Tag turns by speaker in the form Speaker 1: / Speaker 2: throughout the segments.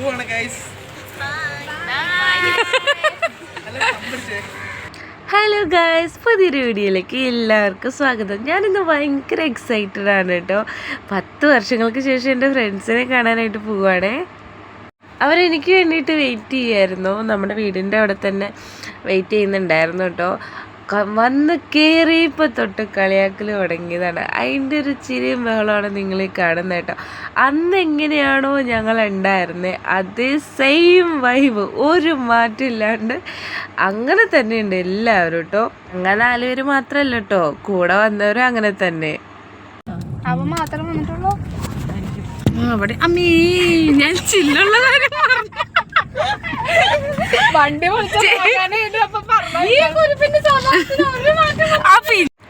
Speaker 1: പോവാണ് guys
Speaker 2: hello guys പുതിയൊരു വീഡിയോയിലേക്ക് എല്ലാവർക്കും സ്വാഗതം. ഞാനിന്ന് ഭയങ്കര എക്സൈറ്റഡ് ആണ് കേട്ടോ. പത്ത് വർഷങ്ങൾക്ക് ശേഷം എന്റെ ഫ്രണ്ട്സിനെ കാണാനായിട്ട് പോവുകയാണേ അവരെനിക്ക് വേണ്ടിയിട്ട് വെയിറ്റ് ചെയ്യായിരുന്നു. നമ്മുടെ വീടിന്റെ അവിടെ തന്നെ വെയിറ്റ് ചെയ്യുന്നുണ്ടായിരുന്നു കേട്ടോ. വന്ന് കയറിയപ്പോൾ തൊട്ട് കളിയാക്കൽ തുടങ്ങിയതാണ്. അതിന്റെ ഒരു ചിരിയും ബഹളമാണ് നിങ്ങൾ ഈ കാണുന്നത് കേട്ടോ. അന്ന് എങ്ങനെയാണോ ഞങ്ങൾ ഉണ്ടായിരുന്നത് അതേ സെയിം വൈബ് ഒരു മാറ്റമില്ലാണ്ട് അങ്ങനെ തന്നെയുണ്ട് എല്ലാവരും കേട്ടോ അങ്ങനെ നാലുപേര് മാത്രമല്ല കേട്ടോ കൂടെ വന്നവരും അങ്ങനെ തന്നെ.
Speaker 3: അവ മാത്രം വന്നിട്ടുള്ളൂ?
Speaker 2: അവിടെ അമ്മീ ഞാൻ ചില്ലുള്ള കാര്യം പറഞ്ഞു.
Speaker 3: വണ്ടി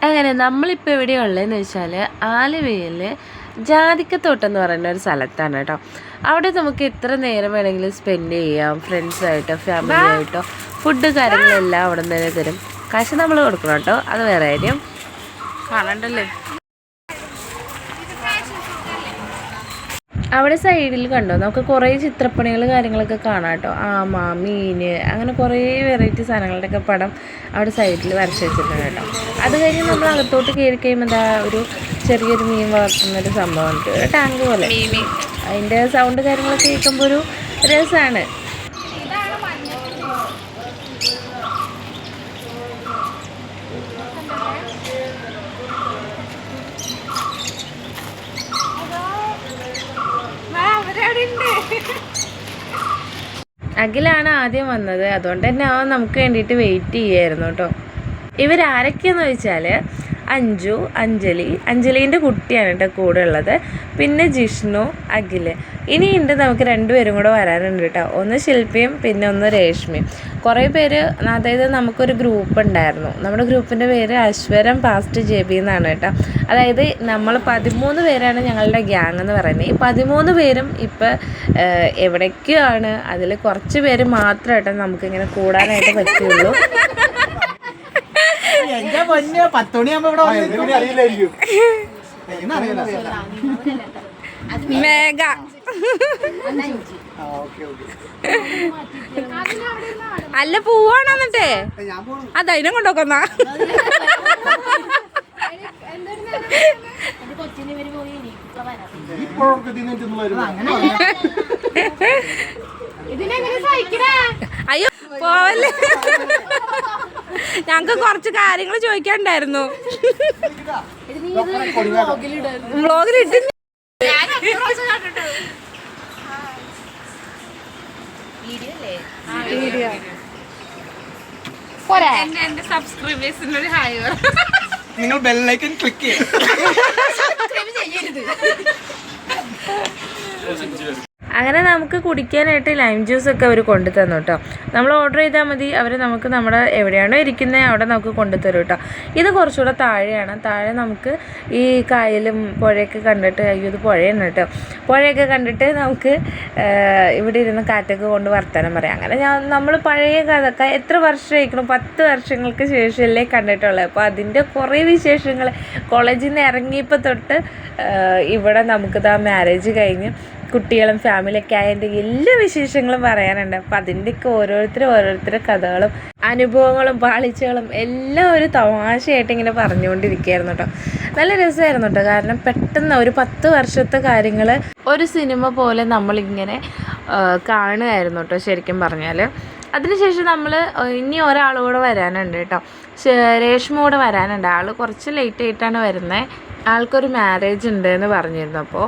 Speaker 2: അങ്ങനെ നമ്മളിപ്പോൾ എവിടെയാണ് ഉള്ളതെന്ന് വെച്ചാൽ ആലുവയിൽ ജാതിക്കത്തോട്ടം എന്ന് പറയുന്ന ഒരു സ്ഥലത്താണ് കേട്ടോ. അവിടെ നമുക്ക് എത്ര നേരം വേണമെങ്കിലും സ്പെൻഡ് ചെയ്യാം ഫ്രണ്ട്സായിട്ടോ ഫാമിലി ആയിട്ടോ ഫുഡ് കാര്യങ്ങളെല്ലാം അവിടെ നിന്ന് തന്നെ തരും. കാശ് നമ്മൾ കൊടുക്കണം കേട്ടോ. അത് വേറെ കാര്യം. കാണണ്ടല്ലേ? അവിടെ സൈഡിൽ കണ്ടോ? നമുക്ക് കുറേ ചിത്രപ്പണികൾ കാര്യങ്ങളൊക്കെ കാണാം കേട്ടോ. ആമ മീന് അങ്ങനെ കുറേ വെറൈറ്റി സാധനങ്ങളുടെയൊക്കെ പടം അവിടെ സൈഡിൽ വരച്ച് വെച്ചിട്ടുണ്ട് കേട്ടോ. അത് കഴിഞ്ഞ് നമ്മൾ അകത്തോട്ട് കയറി കഴിയുമ്പോൾ എന്താ ഒരു ചെറിയൊരു മീൻ വളർത്തുന്നൊരു ഒരു ടാങ്ക് പോലെ. അതിന്റെ സൗണ്ട് കാര്യങ്ങളൊക്കെ കേൾക്കുമ്പോൾ ഒരു രസമാണ് അഖിലാണ് ആദ്യം വന്നത്. അതുകൊണ്ട് തന്നെ അവൻ നമുക്ക് വേണ്ടിയിട്ട് വെയിറ്റ് ചെയ്യായിരുന്നു കേട്ടോ ഇവരാരൊക്കെയെന്ന് വെച്ചാൽ അഞ്ജു അഞ്ജലി. അഞ്ജലീന്റെ കുട്ടിയാണ് കേട്ടോ കൂടെ ഉള്ളത് പിന്നെ ജിഷ്ണു അഖിൽ. ഇനിയുണ്ട് നമുക്ക് രണ്ടുപേരും കൂടെ വരാനുണ്ട് കേട്ടോ. ഒന്ന് ശില്പിയും പിന്നെ ഒന്ന് രേഷ്മയും. കുറേ പേര് അതായത് നമുക്കൊരു ഗ്രൂപ്പ് ഉണ്ടായിരുന്നു. നമ്മുടെ ഗ്രൂപ്പിന്റെ പേര് അശ്വരം പാസ്റ്റ് ജെ ബി എന്നാണ് കേട്ടോ. അതായത് നമ്മൾ പതിമൂന്ന് പേരാണ് ഞങ്ങളുടെ ഗ്യാങ് എന്ന് പറയുന്നത്. ഈ പതിമൂന്ന് പേരും ഇപ്പം എവിടേക്കാണ്? അതിൽ കുറച്ച് പേര് മാത്രമായിട്ട് നമുക്കിങ്ങനെ കൂടാനായിട്ട് പറ്റുള്ളൂ.
Speaker 1: പൊന്ന് പത്തുമണിയാകുമ്പോ ഇവിടെ വന്നിരിക്കും.
Speaker 4: അറിയില്ലായിരിക്കും
Speaker 1: എന്നറിയില്ല.
Speaker 3: മേഘ
Speaker 1: ആ, ഓക്കേ, ഓക്കേ.
Speaker 3: അല്ല പോവാണ് എന്നിട്ടേ. അതതിനെ
Speaker 1: പറഞ്ഞാ.
Speaker 3: അയ്യോ പോവല്ലേ ഞങ്ങക്ക് കുറച്ച് കാര്യങ്ങൾ ചോദിക്കാണ്ടായിരുന്നു വ്ളോഗിൽ ഇട്ട്
Speaker 2: എന്റെ ഹായ്
Speaker 1: നിങ്ങൾ ബെല്ലൈക്കൻ ക്ലിക്ക് ചെയ്യും.
Speaker 2: അങ്ങനെ നമുക്ക് കുടിക്കാനായിട്ട് ലൈം ജ്യൂസ് ഒക്കെ അവർ കൊണ്ടു തന്നു കേട്ടോ നമ്മൾ ഓർഡർ ചെയ്താൽ മതി. അവർ നമുക്ക് നമ്മുടെ എവിടെയാണോ ഇരിക്കുന്നത് അവിടെ നമുക്ക് കൊണ്ടുതരും കേട്ടോ ഇത് കുറച്ചുകൂടെ താഴെയാണ്. താഴെ നമുക്ക് ഈ കായലും പുഴയൊക്കെ കണ്ടിട്ട് അയ്യോ ഇത് പുഴയാണ് കേട്ടോ പുഴയൊക്കെ കണ്ടിട്ട് നമുക്ക് ഇവിടെ ഇരുന്ന് കാറ്റൊക്കെ കൊണ്ട് വർത്തമാനം പറയാം. അങ്ങനെ ഞാൻ നമ്മൾ പഴയ കഥ എത്ര വർഷമായിരിക്കണം പത്ത് വർഷങ്ങൾക്ക് ശേഷമല്ലേ കണ്ടിട്ടുള്ളത് അപ്പോൾ അതിന്റെ കുറേ വിശേഷങ്ങൾ കോളേജിൽ നിന്ന് ഇറങ്ങിയപ്പോൾ തൊട്ട് ഇവിടെ നമുക്കിത് ആ മാരേജ് കഴിഞ്ഞ്. കുട്ടികളും ഫാമിലിയൊക്കെ ആയതിന്റെ എല്ലാ വിശേഷങ്ങളും പറയാനുണ്ട്. അപ്പം അതിന്റെയൊക്കെ ഓരോരുത്തരും ഓരോരുത്തരുടെ കഥകളും അനുഭവങ്ങളും പാളിച്ചകളും എല്ലാം ഒരു തമാശയായിട്ട് ഇങ്ങനെ പറഞ്ഞുകൊണ്ടിരിക്കുകയായിരുന്നു കേട്ടോ നല്ല രസമായിരുന്നു കേട്ടോ കാരണം പെട്ടെന്ന് ഒരു പത്ത് വർഷത്തെ കാര്യങ്ങൾ ഒരു സിനിമ പോലെ നമ്മളിങ്ങനെ കാണുകയായിരുന്നു കേട്ടോ ശരിക്കും പറഞ്ഞാൽ അതിനുശേഷം നമ്മൾ ഇനി ഒരാളുകൂടെ വരാനുണ്ട് കേട്ടോ രേഷ്മ കൂടെ വരാനുണ്ട്. ആൾ കുറച്ച് ലേറ്റ് ആയിട്ടാണ് വരുന്നത് ആൾക്കൊരു മാരേജ് ഉണ്ട് എന്ന് പറഞ്ഞിരുന്നു അപ്പോൾ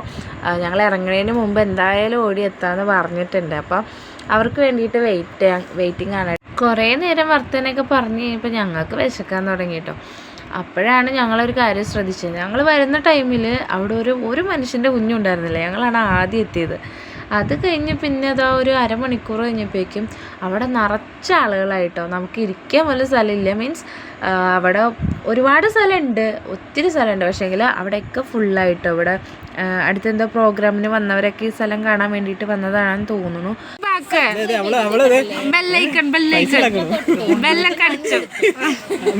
Speaker 2: ഞങ്ങൾ ഇറങ്ങുന്നതിന് മുമ്പ് എന്തായാലും ഓടി എത്താമെന്ന് പറഞ്ഞിട്ടുണ്ട്. അപ്പോൾ അവർക്ക് വേണ്ടിയിട്ട് വെയിറ്റ് വെയിറ്റിംഗ് ആണ്. കുറേ നേരം വർത്തനൊക്കെ പറഞ്ഞ് കഴിഞ്ഞപ്പോൾ ഞങ്ങൾക്ക് വിശക്കാൻ തുടങ്ങി കേട്ടോ അപ്പോഴാണ് ഞങ്ങളൊരു കാര്യം ശ്രദ്ധിച്ചത്. ഞങ്ങൾ വരുന്ന ടൈമിൽ അവിടെ ഒരു ഒരു മനുഷ്യന്റെ കുഞ്ഞുണ്ടായിരുന്നില്ല. ഞങ്ങളാണ് ആദ്യം എത്തിയത്. അത് കഴിഞ്ഞ് പിന്നെ അതാ ഒരു അരമണിക്കൂർ കഴിഞ്ഞപ്പോഴേക്കും അവിടെ നിറച്ച ആളുകളായിട്ടോ നമുക്ക് ഇരിക്കാൻ പോലും സ്ഥലമില്ല. മീൻസ് അവിടെ ഒരുപാട് സ്ഥലമുണ്ട് ഒത്തിരി സ്ഥലമുണ്ട്. പക്ഷേങ്കിൽ അവിടെയൊക്കെ ഫുള്ളായിട്ടോ ഇവിടെ അടുത്തെന്തോ പ്രോഗ്രാമിന് വന്നവരൊക്കെ ഈ സ്ഥലം കാണാൻ വേണ്ടിയിട്ട് വന്നതാണെന്ന് തോന്നുന്നു.
Speaker 3: ബെല്ലൈക്കൺ ബെല്ലൈക്കൺ ബെല്ലൊക്കെ അടിച്ചു.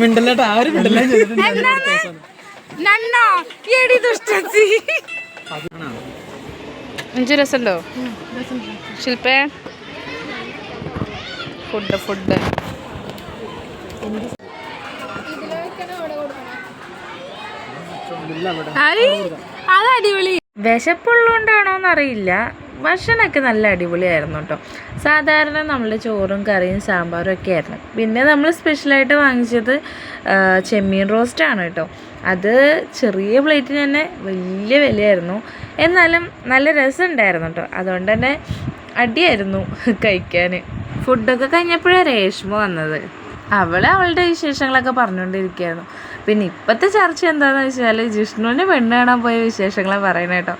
Speaker 1: മിണ്ടല്ലേട്ടാ ആരും മിണ്ടല്ലേ
Speaker 3: നന്നോ? എടി ദുഷ്ടത്തി അഞ്ചു രസമുണ്ടോ? ശില്പേ ഫുഡ് ഫുഡ്. അത് അടിപൊളി.
Speaker 2: വിശപ്പുള്ളതുകൊണ്ടാണോന്ന് അറിയില്ല ഭക്ഷണമൊക്കെ നല്ല അടിപൊളിയായിരുന്നു കേട്ടോ. സാധാരണ നമ്മൾ ചോറും കറിയും സാമ്പാറും ഒക്കെ ആയിരുന്നു. പിന്നെ നമ്മൾ സ്പെഷ്യലായിട്ട് വാങ്ങിച്ചത് ചെമ്മീൻ റോസ്റ്റാണ് കേട്ടോ. അത് ചെറിയ പ്ലേറ്റിന് തന്നെ വലിയ വിലയായിരുന്നു. എന്നാലും നല്ല രസമുണ്ടായിരുന്നു കേട്ടോ. അതുകൊണ്ട് തന്നെ അടിയായിരുന്നു കഴിക്കാൻ. ഫുഡൊക്കെ കഴിഞ്ഞപ്പോഴാണ് രേഷ്മ വന്നത്. അവൾ അവളുടെ വിശേഷങ്ങളൊക്കെ പറഞ്ഞുകൊണ്ടിരിക്കുകയായിരുന്നു. പിന്നെ ഇപ്പോഴത്തെ ചർച്ച എന്താണെന്ന് വെച്ചാൽ ജിഷ്ണുവിന് പെണ്ണ് കാണാൻ പോയ വിശേഷങ്ങളാണ് പറയുന്നത് കേട്ടോ.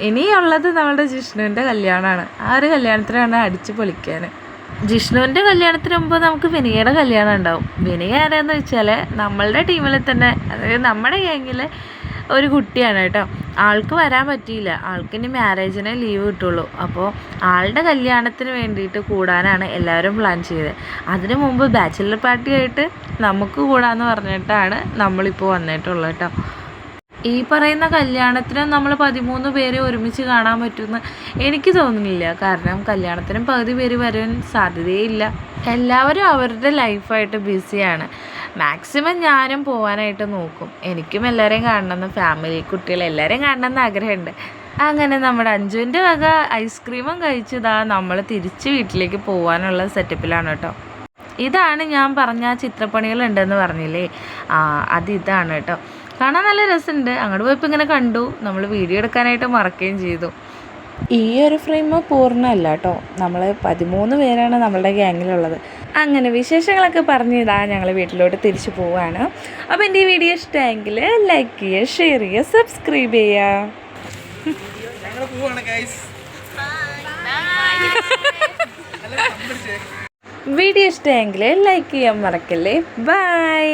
Speaker 2: ഇനിയുള്ളത് നമ്മുടെ ജിഷ്ണുവിന്റെ കല്യാണമാണ്. ആ ഒരു കല്യാണത്തിനാണ് അടിച്ച് പൊളിക്കാൻ. ജിഷ്ണുവിന്റെ കല്യാണത്തിന് മുമ്പ് നമുക്ക് വിനയയുടെ കല്യാണം ഉണ്ടാവും. വിനയ ആരാന്ന് വെച്ചാൽ നമ്മളുടെ ടീമിൽ തന്നെ അതായത് നമ്മുടെ ഗ്യാങ്ങിലെ ഒരു കുട്ടിയാണ് കേട്ടോ. ആൾക്ക് വരാൻ പറ്റിയില്ല. ആൾക്കിന് മാരേജിനെ ലീവ് കിട്ടുള്ളൂ. അപ്പോൾ ആളുടെ കല്യാണത്തിന് വേണ്ടിയിട്ട് കൂടാനാണ് എല്ലാവരും പ്ലാൻ ചെയ്തത്. അതിനു മുമ്പ് ബാച്ചിലർ പാർട്ടി ആയിട്ട് നമുക്ക് കൂടാന്ന് പറഞ്ഞിട്ടാണ് നമ്മളിപ്പോൾ വന്നിട്ടുള്ളത് കേട്ടോ. ഈ പറയുന്ന കല്യാണത്തിന് നമ്മൾ പതിമൂന്ന് പേരെ ഒരുമിച്ച് കാണാൻ പറ്റുമെന്ന് എനിക്ക് തോന്നുന്നില്ല. കാരണം കല്യാണത്തിന് പകുതി പേര് വരാൻ സാധ്യതയില്ല. എല്ലാവരും അവരുടെ ലൈഫായിട്ട് ബിസിയാണ്. മാക്സിമം ഞാനും പോകാനായിട്ട് നോക്കും. എനിക്കും എല്ലാവരെയും കാണണമെന്ന് ഫാമിലി കുട്ടികൾ എല്ലാവരെയും കാണണമെന്ന് ആഗ്രഹമുണ്ട്. അങ്ങനെ നമ്മുടെ അഞ്ജുവിന്റെ വക ഐസ്ക്രീമും കഴിച്ചതാ നമ്മൾ തിരിച്ച് വീട്ടിലേക്ക് പോകാനുള്ള സെറ്റപ്പിലാണ് കേട്ടോ. ഇതാണ് ഞാൻ പറഞ്ഞ ചിത്രപ്പണികൾ ഉണ്ടെന്ന് പറഞ്ഞില്ലേ? ആ അതിതാണ് കേട്ടോ. കാണാൻ നല്ല രസമുണ്ട്. അങ്ങോട്ട് പോയപ്പോൾ ഇങ്ങനെ കണ്ടു. നമ്മൾ വീഡിയോ എടുക്കാനായിട്ട് മറക്കുകയും ചെയ്തു. ഈ ഒരു ഫ്രെയിം പൂർണമല്ല കേട്ടോ നമ്മൾ പതിമൂന്ന് പേരാണ് നമ്മളുടെ ഗ്യാങ്ങിലുള്ളത് അങ്ങനെ വിശേഷങ്ങളൊക്കെ പറഞ്ഞ് ഇതാ ഞങ്ങൾ വീട്ടിലോട്ട് തിരിച്ചു പോവാണ്. അപ്പോൾ എന്റെ ഈ വീഡിയോ ഇഷ്ടമായെങ്കിൽ ലൈക്ക് ചെയ്യുക ഷെയർ ചെയ്യുക സബ്സ്ക്രൈബ് ചെയ്യുക.
Speaker 1: ഞങ്ങൾ പോവാണ് ഗൈസ്
Speaker 2: വീഡിയോ ഇഷ്ടമായെങ്കിൽ ലൈക്ക് ചെയ്യാൻ മറക്കല്ലേ? ബൈ